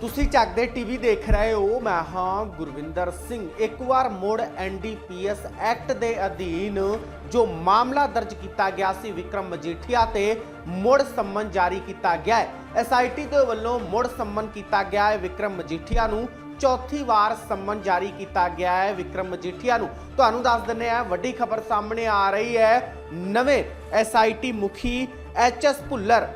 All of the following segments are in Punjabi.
ਤੁਸੀਂ ਚੱਕਦੇ ਟੀਵੀ ਦੇਖ ਰਹੇ ਹੋ, ਮੈਂ ਹਾਂ ਗੁਰਵਿੰਦਰ ਸਿੰਘ। ਇੱਕ ਵਾਰ ਮੁੜ ਐਨਡੀਪੀਐਸ ਐਕਟ ਦੇ ਅਧੀਨ ਜੋ ਮਾਮਲਾ ਦਰਜ ਕੀਤਾ ਗਿਆ ਸੀ ਵਿਕਰਮ ਮਜੀਠੀਆ ਤੇ ਮੁੜ ਸੰਮਨ ਜਾਰੀ ਕੀਤਾ ਗਿਆ ਹੈ। ਐਸਆਈਟੀ ਦੇ ਵੱਲੋਂ ਮੁੜ ਸੰਮਨ ਕੀਤਾ ਗਿਆ ਹੈ, ਵਿਕਰਮ ਮਜੀਠੀਆ ਨੂੰ ਚੌਥੀ ਵਾਰ ਸੰਮਨ ਜਾਰੀ ਕੀਤਾ ਗਿਆ ਹੈ ਵਿਕਰਮ ਮਜੀਠੀਆ ਨੂੰ। ਤੁਹਾਨੂੰ ਦੱਸ ਦਿੰਦੇ ਆ ਵੱਡੀ ਖਬਰ ਸਾਹਮਣੇ ਆ ਰਹੀ ਹੈ। ਨਵੇਂ ਐਸਆਈਟੀ ਮੁਖੀ ਐਚਐਸ ਭੁੱਲਰ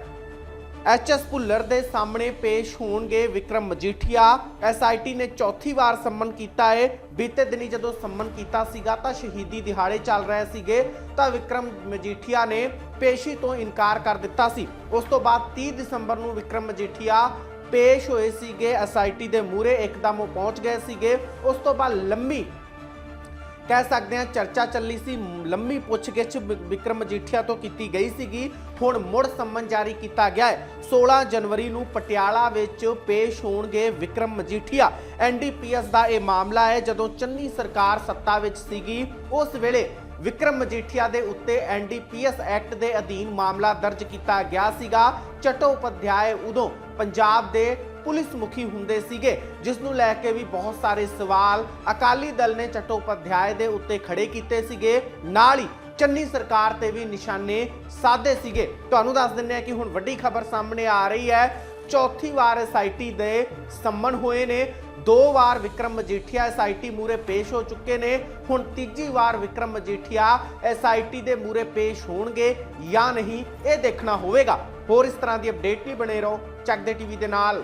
ਐਚਐਸ ਭੁੱਲਰ ਦੇ ਸਾਹਮਣੇ ਪੇਸ਼ ਹੋਣਗੇ ਵਿਕਰਮ ਮਜੀਠੀਆ। ਐਸਆਈਟੀ ਨੇ ਚੌਥੀ ਵਾਰ ਸੰਮਨ ਕੀਤਾ ਹੈ ਬੀਤੇ ਦਿਨੀ ਜਦੋਂ ਸੰਮਨ ਕੀਤਾ ਸੀਗਾ ਤਾਂ ਸ਼ਹੀਦੀ ਦਿਹਾੜੇ ਚੱਲ ਰਹੇ ਸੀਗੇ। ਤਾਂ ਵਿਕਰਮ ਮਜੀਠੀਆ ਨੇ ਪੇਸ਼ੀ ਤੋਂ ਇਨਕਾਰ ਕਰ ਦਿੱਤਾ ਸੀ। ਉਸ ਤੋਂ ਬਾਅਦ 30 ਦਸੰਬਰ ਨੂੰ ਵਿਕਰਮ ਮਜੀਠੀਆ ਪੇਸ਼ ਹੋਏ ਸੀਗੇ। ਐਸਆਈਟੀ ਦੇ ਮੂਹਰੇ ਇੱਕਦਮ ਉਹ ਪਹੁੰਚ ਗਏ ਸੀਗੇ। ਉਸ ਤੋਂ ਬਾਅਦ ਲੰਮੀ ਕਹਿ ਸਕਦੇ ਹਾਂ ਚਰਚਾ ਚੱਲੀ ਸੀ, ਲੰਮੀ ਪੁੱਛਗਿੱਛ ਵਿਕਰਮ ਮਜੀਠੀਆ ਤੋਂ ਕੀਤੀ ਗਈ ਸੀਗੀ। ਹੁਣ ਮੁੜ ਸੰਮਨ ਜਾਰੀ ਕੀਤਾ ਗਿਆ ਹੈ। 16 ਜਨਵਰੀ ਨੂੰ ਪਟਿਆਲਾ ਵਿੱਚ ਪੇਸ਼ ਹੋਣਗੇ ਵਿਕਰਮ ਮਜੀਠੀਆ ਐਨਡੀਪੀਐਸ ਦਾ ਇਹ ਮਾਮਲਾ ਹੈ, ਜਦੋਂ ਚੰਨੀ ਸਰਕਾਰ ਸੱਤਾ ਵਿੱਚ ਸੀਗੀ, ਉਸ ਵੇਲੇ ਵਿਕਰਮ ਮਜੀਠੀਆ ਦੇ ਉੱਤੇ ਐਨਡੀਪੀਐਸ ਐਕਟ ਦੇ ਅਧੀਨ ਮਾਮਲਾ ਦਰਜ ਕੀਤਾ ਗਿਆ ਸੀਗਾ। ਚਟੋਪਾਧਿਆਏ ਉਦੋਂ ਪੰਜਾਬ ਦੇ ਪੁਲਿਸ ਮੁਖੀ ਹੁੰਦੇ ਸੀਗੇ, ਜਿਸ ਨੂੰ ਲੈ ਕੇ ਵੀ ਬਹੁਤ ਸਾਰੇ ਸਵਾਲ ਅਕਾਲੀ ਦਲ ਨੇ ਚਟੋਪਾਧਿਆਏ ਦੇ ਉੱਤੇ ਖੜੇ ਕੀਤੇ ਸੀਗੇ। ਨਾਲ ਹੀ ਚੰਨੀ ਸਰਕਾਰ ਤੇ ਵੀ ਨਿਸ਼ਾਨੇ ਸਾਧੇ ਸੀਗੇ। ਤੁਹਾਨੂੰ ਦੱਸ ਦਿੰਦੇ ਆ ਕਿ ਹੁਣ ਵੱਡੀ ਖਬਰ ਸਾਹਮਣੇ ਆ ਰਹੀ ਹੈ। ਚੌਥੀ ਵਾਰ ਐਸਆਈਟੀ ਦੇ ਸੰਮਨ ਹੋਏ ਨੇ। ਦੋ ਵਾਰ ਵਿਕਰਮ ਮਜੀਠੀਆ ਐਸਆਈਟੀ ਮੂਰੇ ਪੇਸ਼ ਹੋ ਚੁੱਕੇ ਨੇ। ਹੁਣ ਤੀਜੀ ਵਾਰ ਵਿਕਰਮ ਮਜੀਠੀਆ ਐਸਆਈਟੀ ਦੇ ਮੂਰੇ ਪੇਸ਼ ਹੋਣਗੇ ਜਾਂ ਨਹੀਂ, ਇਹ ਦੇਖਣਾ ਹੋਵੇਗਾ। ਹੋਰ ਇਸ ਤਰ੍ਹਾਂ ਦੀ ਅਪਡੇਟ ਲਈ ਬਣੇ ਰਹੋ। ਚੱਕ ਦੇ ਟੀਵੀ ਦੇ ਨਾਲ।